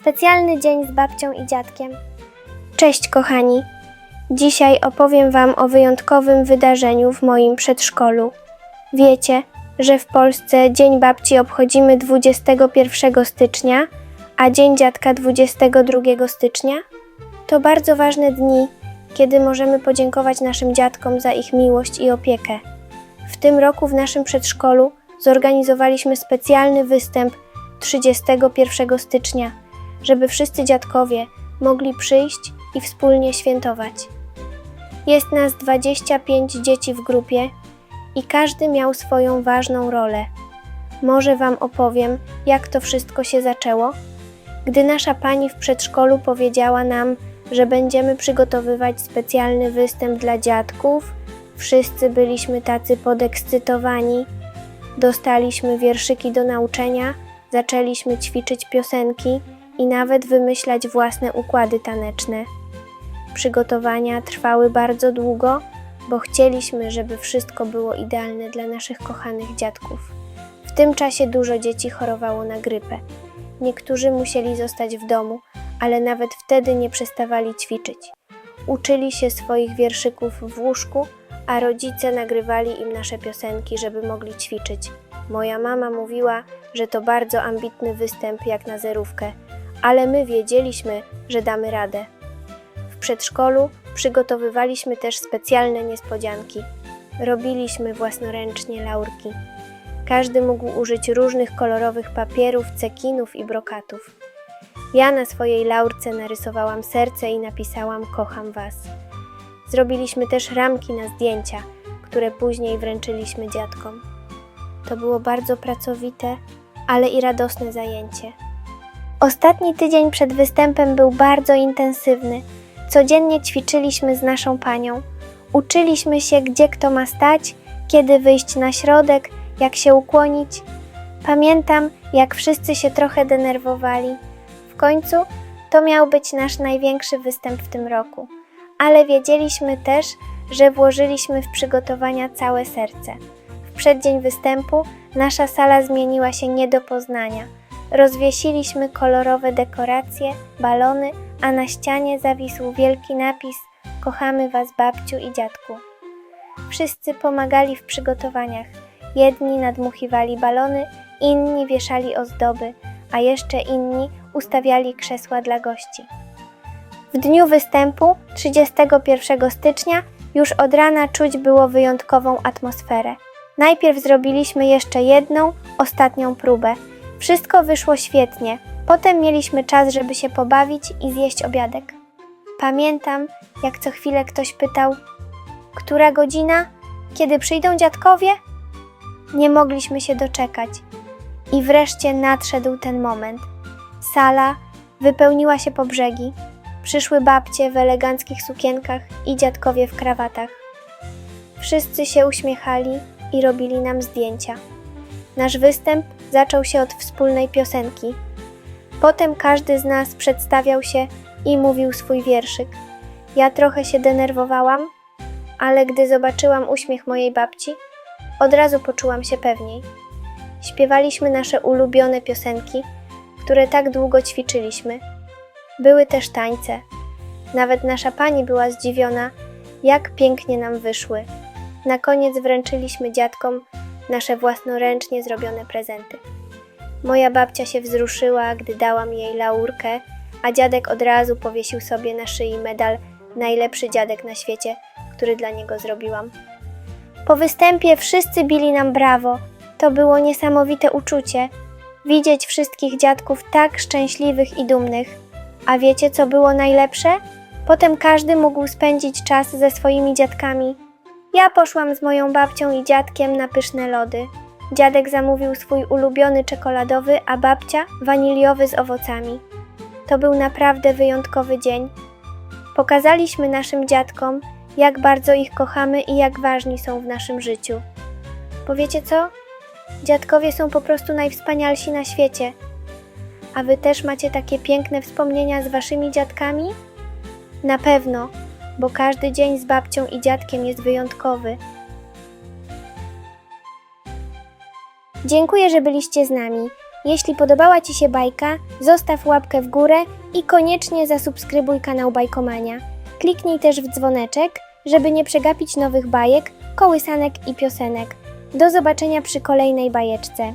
Specjalny dzień z babcią i dziadkiem. Cześć, kochani. Dzisiaj opowiem Wam o wyjątkowym wydarzeniu w moim przedszkolu. Wiecie, że w Polsce Dzień Babci obchodzimy 21 stycznia, a Dzień Dziadka 22 stycznia? To bardzo ważne dni, kiedy możemy podziękować naszym dziadkom za ich miłość i opiekę. W tym roku w naszym przedszkolu zorganizowaliśmy specjalny występ 31 stycznia, żeby wszyscy dziadkowie mogli przyjść i wspólnie świętować. Jest nas 25 dzieci w grupie i każdy miał swoją ważną rolę. Może Wam opowiem, jak to wszystko się zaczęło? Gdy nasza pani w przedszkolu powiedziała nam, że będziemy przygotowywać specjalny występ dla dziadków, wszyscy byliśmy tacy podekscytowani. Dostaliśmy wierszyki do nauczenia, zaczęliśmy ćwiczyć piosenki i nawet wymyślać własne układy taneczne. Przygotowania trwały bardzo długo, bo chcieliśmy, żeby wszystko było idealne dla naszych kochanych dziadków. W tym czasie dużo dzieci chorowało na grypę. Niektórzy musieli zostać w domu, ale nawet wtedy nie przestawali ćwiczyć. Uczyli się swoich wierszyków w łóżku, a rodzice nagrywali im nasze piosenki, żeby mogli ćwiczyć. Moja mama mówiła, że to bardzo ambitny występ jak na zerówkę, ale my wiedzieliśmy, że damy radę. W przedszkolu przygotowywaliśmy też specjalne niespodzianki. Robiliśmy własnoręcznie laurki. Każdy mógł użyć różnych kolorowych papierów, cekinów i brokatów. Ja na swojej laurce narysowałam serce i napisałam Kocham Was. Zrobiliśmy też ramki na zdjęcia, które później wręczyliśmy dziadkom. To było bardzo pracowite, ale i radosne zajęcie. Ostatni tydzień przed występem był bardzo intensywny. Codziennie ćwiczyliśmy z naszą panią. Uczyliśmy się, gdzie kto ma stać, kiedy wyjść na środek, jak się ukłonić. Pamiętam, jak wszyscy się trochę denerwowali. W końcu to miał być nasz największy występ w tym roku, ale wiedzieliśmy też, że włożyliśmy w przygotowania całe serce. W przeddzień występu nasza sala zmieniła się nie do poznania. Rozwiesiliśmy kolorowe dekoracje, balony, a na ścianie zawisł wielki napis Kochamy Was babciu i dziadku. Wszyscy pomagali w przygotowaniach. Jedni nadmuchiwali balony, inni wieszali ozdoby, a jeszcze inni ustawiali krzesła dla gości. W dniu występu, 31 stycznia, już od rana czuć było wyjątkową atmosferę. Najpierw zrobiliśmy jeszcze jedną, ostatnią próbę. Wszystko wyszło świetnie. Potem mieliśmy czas, żeby się pobawić i zjeść obiadek. Pamiętam, jak co chwilę ktoś pytał: Która godzina? Kiedy przyjdą dziadkowie? Nie mogliśmy się doczekać. I wreszcie nadszedł ten moment. Sala wypełniła się po brzegi. Przyszły babcie w eleganckich sukienkach i dziadkowie w krawatach. Wszyscy się uśmiechali i robili nam zdjęcia. Nasz występ zaczął się od wspólnej piosenki. Potem każdy z nas przedstawiał się i mówił swój wierszyk. Ja trochę się denerwowałam, ale gdy zobaczyłam uśmiech mojej babci, od razu poczułam się pewniej. Śpiewaliśmy nasze ulubione piosenki, które tak długo ćwiczyliśmy. Były też tańce. Nawet nasza pani była zdziwiona, jak pięknie nam wyszły. Na koniec wręczyliśmy dziadkom nasze własnoręcznie zrobione prezenty. Moja babcia się wzruszyła, gdy dałam jej laurkę, a dziadek od razu powiesił sobie na szyi medal Najlepszy dziadek na świecie, który dla niego zrobiłam. Po występie wszyscy bili nam brawo. To było niesamowite uczucie. Widzieć wszystkich dziadków tak szczęśliwych i dumnych. A wiecie, co było najlepsze? Potem każdy mógł spędzić czas ze swoimi dziadkami. Ja poszłam z moją babcią i dziadkiem na pyszne lody. Dziadek zamówił swój ulubiony czekoladowy, a babcia waniliowy z owocami. To był naprawdę wyjątkowy dzień. Pokazaliśmy naszym dziadkom, jak bardzo ich kochamy i jak ważni są w naszym życiu. Powiecie co? Dziadkowie są po prostu najwspanialsi na świecie. A wy też macie takie piękne wspomnienia z waszymi dziadkami? Na pewno, bo każdy dzień z babcią i dziadkiem jest wyjątkowy. Dziękuję, że byliście z nami. Jeśli podobała Ci się bajka, zostaw łapkę w górę i koniecznie zasubskrybuj kanał Bajkomania. Kliknij też w dzwoneczek, żeby nie przegapić nowych bajek, kołysanek i piosenek. Do zobaczenia przy kolejnej bajeczce.